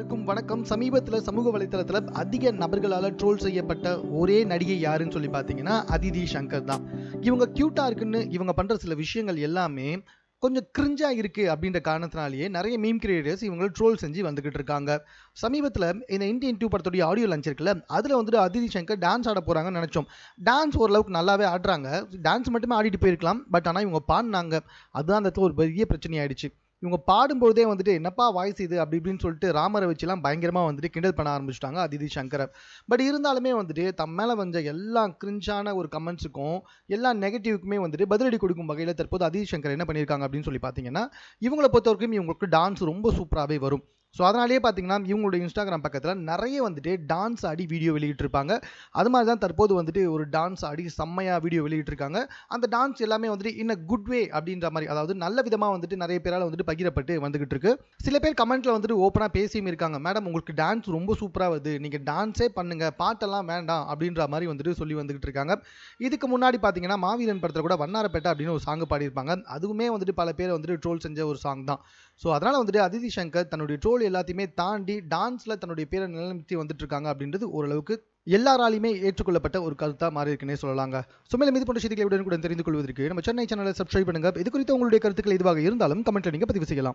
எல்லாருக்கும் வணக்கம். சமீபத்தில் சமூக வலைத்தளத்தில் அதிக நபர்களால் ட்ரோல் செய்யப்பட்ட ஒரே நடிகை யாருன்னு சொல்லி பார்த்தீங்கன்னா அதிதி சங்கர் தான். இவங்க க்யூட்டாக இருக்குன்னு இவங்க பண்ணுற சில விஷயங்கள் எல்லாமே கொஞ்சம் கிரிஞ்சாக இருக்குது அப்படின்ற காரணத்தினாலேயே நிறைய மீம் கிரியேட்டர்ஸ் இவங்க ட்ரோல் செஞ்சு வந்துக்கிட்டு இருக்காங்க. சமீபத்தில் இந்த இந்தியன் டூ படத்துடைய ஆடியோ லஞ்ச் இருக்குல்ல அதில் வந்துட்டு அதிதி சங்கர் டான்ஸ் ஆட போகிறாங்கன்னு நினச்சோம். டான்ஸ் ஓரளவுக்கு நல்லாவே ஆடுறாங்க. டான்ஸ் மட்டுமே ஆடிட்டு போயிருக்கலாம் பட் ஆனால் இவங்க பாடினாங்க. அதுதான் அந்த இடத்துல ஒரு பெரிய பிரச்சனை ஆயிடுச்சு இவங்க பாடும்போதே வந்துட்டு என்னப்பா வாய்ஸ் இது? அப்படி இப்படின்னு சொல்லிட்டு ராமரை வச்சுலாம் பயங்கரமாக வந்துட்டு கிண்டல் பண்ண ஆரம்பிச்சிட்டாங்க அதிதி சங்கரை பட் இருந்தாலுமே வந்துட்டு தம் மேலே வந்த எல்லா கிரிஞ்சான ஒரு கமெண்ட்ஸுக்கும் எல்லா நெகட்டிவ்க்குமே வந்துட்டு பதிலடி கொடுக்கும் வகையில் தற்போது அதிதி சங்கர் என்ன பண்ணியிருக்காங்க அப்படின்னு சொல்லி பார்த்தீங்கன்னா இவங்களை பொறுத்த வரைக்கும் இவங்களுக்கு டான்ஸ் ரொம்ப சூப்பராகவே வரும். ஸோ அதனாலேயே பார்த்தீங்கன்னா இவங்களுடைய இன்ஸ்டாகிராம் பக்கத்தில் நிறைய வந்துட்டு டான்ஸ் ஆடி வீடியோ வெளியிட்டிருப்பாங்க. அது மாதிரி தான் தற்போது வந்துட்டு ஒரு டான்ஸ் ஆடி செம்மையாக வீடியோ வெளியிட்டிருக்காங்க. அந்த டான்ஸ் எல்லாமே வந்துட்டு இன் குட் வே அப்படின்ற மாதிரி அதாவது நல்ல விதமாக வந்துட்டு நிறைய பேரால் வந்துட்டு பகிரப்பட்டு வந்துகிட்டு இருக்கு சில பேர் கமெண்ட்டில் வந்துட்டு ஓப்பனாக பேசியும் இருக்காங்க. மேடம் உங்களுக்கு டான்ஸ் ரொம்ப சூப்பராக வருது. நீங்கள் டான்ஸே பண்ணுங்க. பாட்டெல்லாம் வேண்டாம். அப்படின்ற மாதிரி வந்துட்டு சொல்லி வந்துகிட்டு இருக்காங்க இதுக்கு முன்னாடி பார்த்தீங்கன்னா மாவீரன் படத்தில் கூட வண்ணாரப்பேட்டை அப்படின்னு ஒரு சாங் பாடியிருப்பாங்க. அதுவுமே வந்துட்டு பல பேர் வந்துட்டு ட்ரோல் செஞ்ச ஒரு சாங் தான். ஸோ அதனால் வந்துட்டு அதிதி சங்கர் தன்னுடைய ட்ரோல் எல்லாத்தையுமே தாண்டி டான்ஸில் தன்னுடைய பேரை நிலைநிறுத்தி வந்துட்டு இருக்காங்க அப்படின்றது ஓரளவுக்கு எல்லாராலையுமே ஏற்றுக்கொள்ளப்பட்ட ஒரு கருத்தாக மாறி இருக்குன்னே சொல்லலாங்க. சுமையில மீது போன்ற செய்திகளை உடனுக்குடன் தெரிந்து கொள்வதற்கு நம்ம சென்னை சேனலை சப்ஸ்கிரைப் பண்ணுங்க. இது குறித்து உங்களுடைய கருத்துக்கள் எதுவாக இருந்தாலும் கமெண்ட்ல நீங்கள் பதிவு செய்யலாம்.